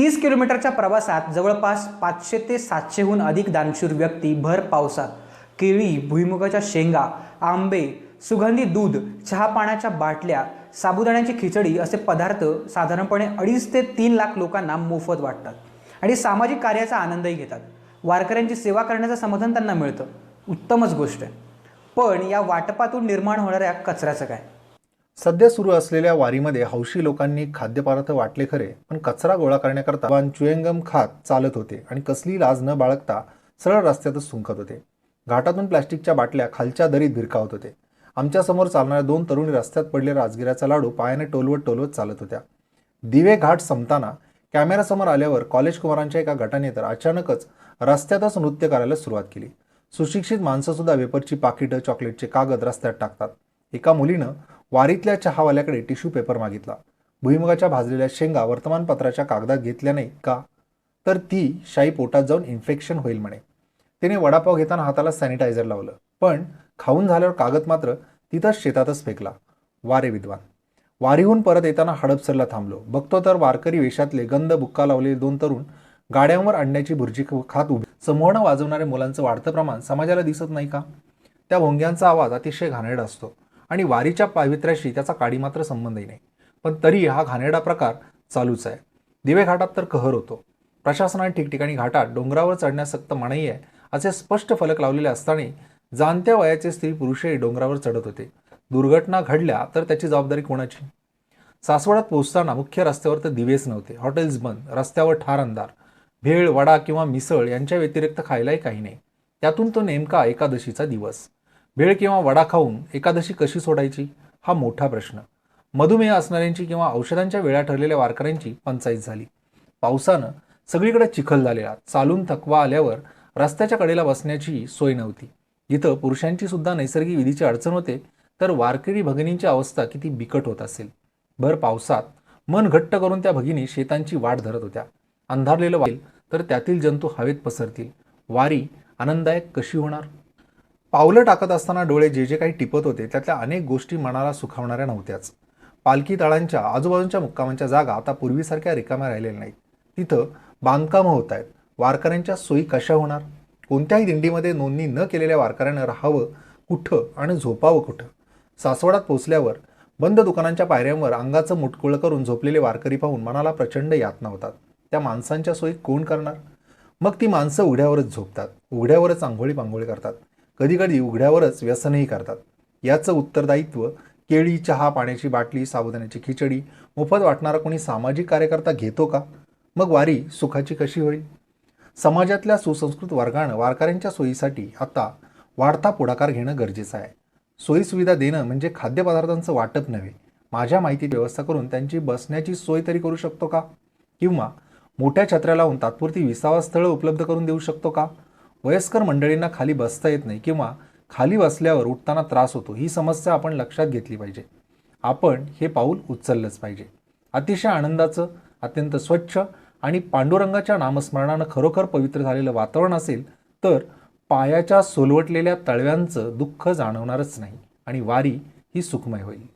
तीस किलोमीटरच्या प्रवासात जवळपास पाचशे ते सातशेहून अधिक दानशूर व्यक्ती भर पावसात केळी भुईमुगाच्या शेंगा आंबे सुगंधी दूध चहापाण्याच्या बाटल्या साबुदाण्याची खिचडी असे पदार्थ साधारणपणे अडीच ते तीन लाख लोकांना मोफत वाटतात आणि सामाजिक कार्याचा आनंदही घेतात. वारकऱ्यांची सेवा करण्याचं समाधान त्यांना मिळतं. उत्तमच गोष्ट आहे. पण या वाटपातून निर्माण होणाऱ्या कचऱ्याचं काय? सध्या सुरू असलेल्या वारीमध्ये हौशी लोकांनी खाद्यपदार्थ वाटले खरे पण कचरा गोळा करण्याकरता चुएंगम खात चालत होते आणि कसली लाज न बाळगता सरळ रस्त्यातच सुंकत होते. घाटातून प्लॅस्टिकच्या बाटल्या खालच्या दरीत भिरकावत होते. आमच्यासमोर चालणाऱ्या दोन तरुणी रस्त्यात पडलेला राजगिराचा लाडू पायाने टोलवत टोलवत चालत होत्या. दिवे घाट संपताना कॅमेरासमोर आल्यावर कॉलेज कुमारांच्या एका गटाने तर अचानकच रस्त्यातच नृत्य करायला सुरुवात केली. सुशिक्षित माणसं सुद्धा वेपरची पाकिटं चॉकलेटचे कागद रस्त्यात टाकतात. एका मुलीनं वारीतल्या चहावाल्याकडे टिश्यू पेपर मागितला. भुईमुगाच्या भाजलेल्या शेंगा वर्तमानपत्राच्या कागदात घेतल्या नाही का? तर ती शाई पोटात जाऊन इन्फेक्शन होईल म्हणे. तिने वडापाव घेताना हाताला सॅनिटायझर लावलं. पण खाऊन झाल्यावर कागद मात्र तिथंच शेतातच फेकला. वारे विद्वान. वारीहून परत येताना हडपसरला थांबलो. बघतो तर वारकरी वेशातले गंध बुक्का लावलेले दोन तरुण गाड्यांवर आणण्याची भुर्जी खात उभे. समोरनं वाजवणाऱ्या मुलांचं वाढतं प्रमाण समाजाला दिसत नाही का? त्या भोंग्यांचा आवाज अतिशय घाणेरडा असतो. आणि वारीच्या पावित्र्याशी त्याचा काडी मात्र संबंधही नाही. पण तरी हा घाणेरडा प्रकार चालूच आहे. दिवे घाटात तर कहर होतो. प्रशासनाने ठिकठिकाणी घाटात डोंगरावर चढण्यास सक्त मनाई आहे असे स्पष्ट फलक लावलेले असताना जाणत्या वयाचे स्त्री पुरुषही डोंगरावर चढत होते. दुर्घटना घडल्या तर त्याची जबाबदारी कोणाची? सासवडात पोहोचताना मुख्य रस्त्यावर तर दिवेच नव्हते. हॉटेल्स बंद रस्त्यावर ठार अंधार. भेळ वडा किंवा मिसळ यांच्या व्यतिरिक्त खायलाही काही नाही. त्यातून तो नेमका एकादशीचा दिवस. भेळ किंवा वडा खाऊन एकादशी कशी सोडायची? हा मोठा प्रश्न. मधुमेह असणाऱ्यांची किंवा औषधांच्या वेळा ठरलेल्या वारकऱ्यांची पंचायत झाली. पावसानं सगळीकडे चिखल झालेला चालून थकवा आल्यावर रस्त्याच्या कडेला बसण्याची सोय नव्हती. जिथं पुरुषांची सुद्धा नैसर्गिक विधीची अडचण होते तर वारकरी भगिनींची अवस्था किती बिकट होत असेल. भर पावसात मन घट्ट करून त्या भगिनी शेतांची वाट धरत होत्या. अंधारलेलं वाईल तर त्यातील जंतू हवेत पसरतील. वारी आनंददायक कशी होणार? पावलं टाकत असताना डोळे जे जे काही टिपत होते त्यातल्या अनेक गोष्टी मनाला सुखावणाऱ्या नव्हत्याच. पालखी तळांच्या आजूबाजूच्या मुक्कामांच्या जागा आता पूर्वीसारख्या रिकाम्या राहिलेल्या नाहीत. तिथं बांधकामं होत आहेत. वारकऱ्यांच्या सोयी कशा होणार? कोणत्याही दिंडीमध्ये नोंदणी न केलेल्या वारकऱ्यानं राहावं कुठं आणि झोपावं कुठं? सासवडात पोचल्यावर बंद दुकानांच्या पायऱ्यांवर अंगाचं मुटकुळं करून झोपलेले वारकरी पाहून मनाला प्रचंड यातना होतात. त्या माणसांच्या सोयी कोण करणार? मग ती माणसं उघड्यावरच झोपतात. उघड्यावरच आंघोळी पांघोळी करतात. कधीकधी उघड्यावरच व्यसनही करतात. याचं उत्तरदायित्व केळी चहा पाण्याची बाटली साबुदाण्याची खिचडी मोफत वाटणारा कोणी सामाजिक कार्यकर्ता घेतो का? मग वारी सुखाची कशी होईल? समाजातल्या सुसंस्कृत वर्गानं वारकऱ्यांच्या सोयीसाठी आता वाढता पुढाकार घेणं गरजेचं आहे. सोयीसुविधा देणं म्हणजे खाद्यपदार्थांचं वाटप नव्हे. माझ्या माहितीत व्यवस्था करून त्यांची बसण्याची सोय तरी करू शकतो का? किंवा मोठ्या छत्र्या लावून तात्पुरती विसावा स्थळं उपलब्ध करून देऊ शकतो का? वयस्कर मंडळींना खाली बसता येत नाही किंवा खाली बसल्यावर उठताना त्रास होतो ही समस्या आपण लक्षात घेतली पाहिजे. आपण हे पाऊल उचललंच पाहिजे. अतिशय आनंदाचं अत्यंत स्वच्छ आणि पांडुरंगाच्या नामस्मरणानं खरोखर पवित्र झालेलं वातावरण असेल तर पायाच्या सोलवटलेल्या तळव्यांचं दुःख जाणवणारच नाही आणि वारी ही सुखमय होईल.